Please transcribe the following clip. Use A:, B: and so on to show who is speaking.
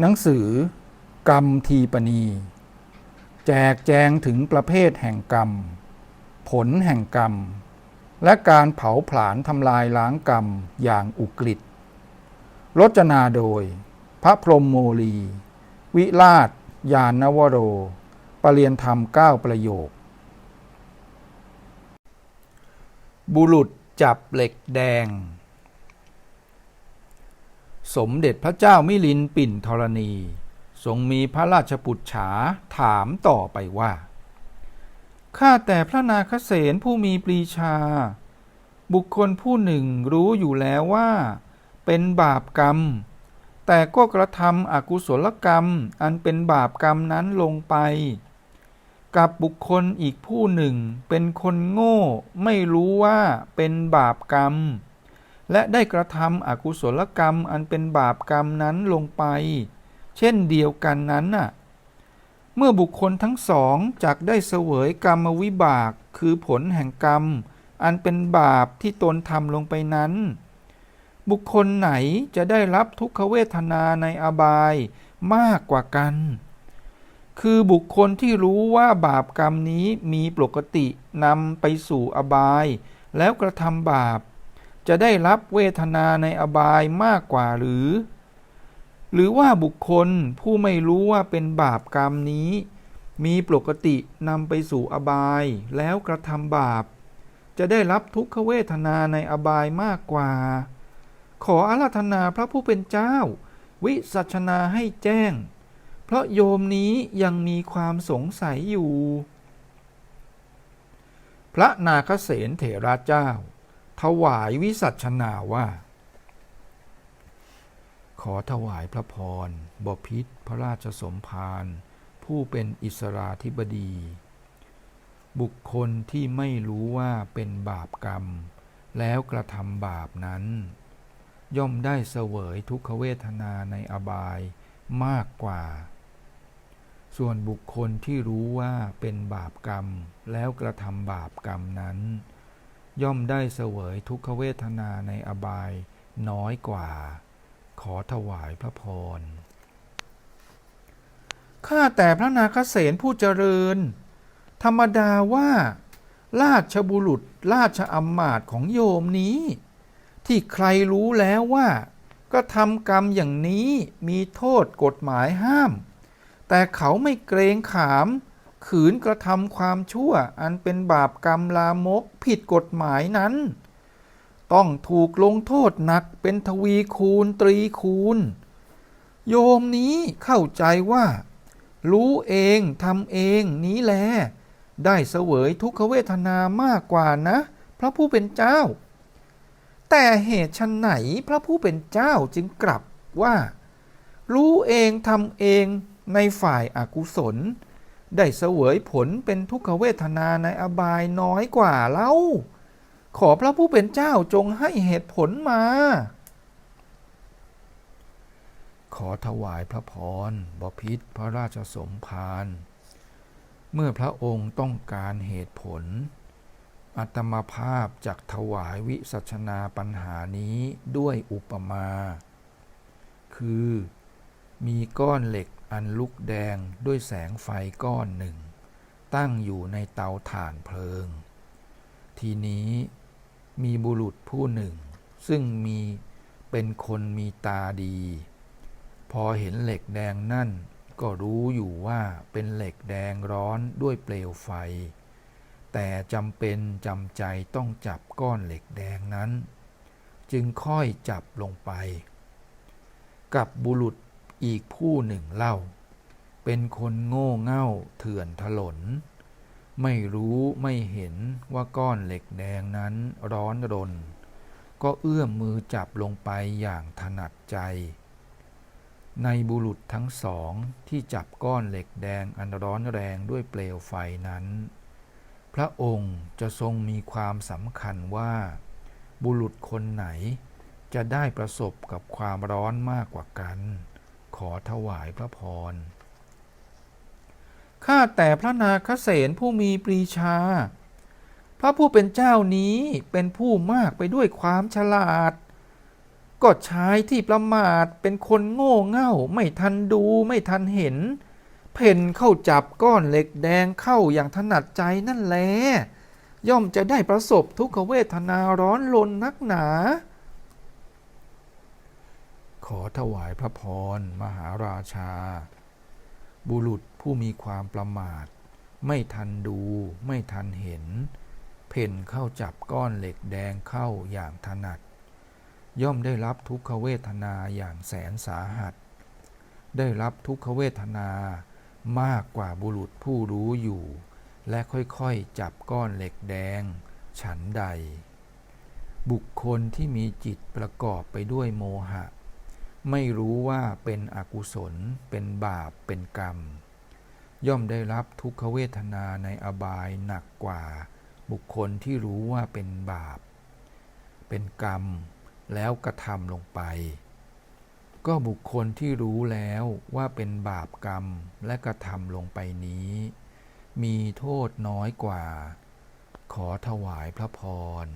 A: หนังสือกรรมทีปณี แจกแจงถึงประเภทแห่งกรรม ผลแห่งกรรม และการเผาผลาญทำลายล้างกรรมอย่างอุกฤษรจนาโดย พระพรหมโมลี วิราช ยานนวโร ปรเรียนธรรมเก้าประโยค บุรุษจับเหล็กแดง สมเด็จพระเจ้ามิลินปิ่นธรณี ทรงมีพระราชปุจฉาถามต่อไปว่า ข้าแต่พระนาคเษนผู้มีปรีชา บุคคลผู้หนึ่งรู้อยู่แล้วว่า เป็นบาปกรรม แต่ก็กระทำอกุศลกรรมอันเป็นบาปกรรมนั้นลงไป กับบุคคลอีกผู้หนึ่งเป็นคนโง่ไม่รู้ว่าเป็นบาปกรรม และได้กระทำอกุศลกรรมอันเป็นบาปกรรมนั้นลงไป เช่นเดียวกันนั้นน่ะเมื่อบุคคลทั้งสองจักได้เสวยกรรมวิบากคือผลแห่งกรรม อันเป็นบาปที่ตนทำลงไปนั้น บุคคลไหนจะได้รับทุกขเวทนาในอบายมากกว่ากัน คือบุคคลที่รู้ว่าบาปกรรมนี้มีปกตินำไปสู่อบาย แล้วกระทำบาป จะได้รับเวทนาในอบายมากกว่าหรือ หรือว่าบุคคลผู้ไม่รู้ว่าเป็นบาปกรรมนี้ มีปกตินำไปสู่อบายแล้วกระทำบาป จะได้รับทุกขเวทนาในอบายมากกว่า ขออาราธนาพระผู้เป็นเจ้า วิสัชนาให้แจ้ง เพราะโยมนี้ยังมีความสงสัยอยู่ พระนาคเษนเถระเจ้า ถวายวิสัชนาว่า ขอถวายพระพรบพิษพระราชสมภารผู้เป็นอิสราธิบดี บุคคลที่ไม่รู้ว่าเป็นบาปกรรม แล้วกระทำบาปนั้น ย่อมได้เสวยทุกขเวทนาในอบายมากกว่า ส่วนบุคคลที่รู้ว่าเป็นบาปกรรม แล้วกระทำบาปกรรมนั้น ย่อมได้เสวยทุกขเวทนาในอบายน้อยกว่า ขอถวายพระพร ข้าแต่พระนาคเษนผู้เจริญ ธรรมดาว่า ราชบุรุษราชอำมาตย์ของโยมนี้ ที่ใครรู้แล้วว่า ก็ทำกรรมอย่างนี้มีโทษกฎหมายห้าม แต่เขาไม่เกรงขาม ขืนกระทำความชั่ว อันเป็นบาปกรรมลามกผิดกฎหมายนั้น ต้องถูกลงโทษหนักเป็นทวีคูณตรีคูณ โยมนี้เข้าใจว่า รู้เองทำเองนี้แล ได้เสวยทุกขเวทนามากกว่านะ พระผู้เป็นเจ้า แต่เหตุชันไหนพระผู้เป็นเจ้าจึงกลับว่า รู้เองทำเองในฝ่ายอากุศล ได้เสวยผลเป็นทุกขเวทนาในอบายน้อยกว่าเล่า ขอพระผู้เป็นเจ้าจงให้เหตุผลมา ขอถวายพระพรบพิษพระราชสมภารเมื่อพระองค์ต้องการเหตุผล อัตมาภาพจากถวายวิสัชนาปัญหานี้ด้วยอุปมา คือมีก้อนเหล็ก อันลุกแดงด้วยแสงไฟก้อนหนึ่ง ตั้งอยู่ในเตาถ่านเพลิง ทีนี้มีบุรุษผู้หนึ่ง ซึ่งมีเป็นคนมีตาดี พอเห็นเหล็กแดงนั่นก็รู้อยู่ว่าเป็นเหล็กแดงร้อนด้วยเปลวไฟ แต่จำเป็นจำใจต้องจับก้อนเหล็กแดงนั้น จึงค่อยจับลงไป กับบุรุษ อีกผู้หนึ่งเล่า เป็นคนโง่เง่าเถื่อนถลน ไม่รู้ไม่เห็นว่าก้อนเหล็กแดงนั้นร้อนรน ก็เอื้อมมือจับลงไปอย่างถนัดใจ ในบุรุษทั้งสองที่จับก้อนเหล็กแดงอันร้อนแรงด้วยเปลวไฟนั้น พระองค์จะทรงมีความสำคัญว่า บุรุษคนไหนจะได้ประสบกับความร้อนมากกว่ากัน ขอถวายพระพร ข้าแต่พระนาคเษนผู้มีปรีชา พระผู้เป็นเจ้านี้เป็นผู้มากไปด้วยความฉลาด ก็ชายที่ประมาทเป็นคนโง่เง่าไม่ทันดูไม่ทันเห็น เพ่นเข้าจับก้อนเหล็กแดงเข้าอย่างถนัดใจนั่นแหละย่อมจะได้ประสบทุกขเวทนาร้อนลนนักหนา ขอถวายพระพร มหาราชา บุรุษผู้มีความประมาท ไม่ทันดู ไม่ทันเห็น เพ่นเข้าจับก้อนเหล็กแดงเข้าอย่างถนัด ย่อมได้รับทุกขเวทนาอย่างแสนสาหัส ได้รับทุกขเวทนามากกว่าบุรุษผู้รู้อยู่ และค่อยๆจับก้อนเหล็กแดง ฉันใด บุคคลที่มีจิตประกอบไปด้วยโมหะ ไม่รู้ว่าเป็นอกุศล เป็นบาป เป็นกรรม ย่อมได้รับทุกขเวทนาในอบายหนักกว่า บุคคลที่รู้ว่าเป็นบาป เป็นกรรม แล้วกระทำลงไป ก็บุคคลที่รู้แล้วว่าเป็นบาปกรรมและกระทำลงไปนี้ มีโทษน้อยกว่า ขอถวายพระพร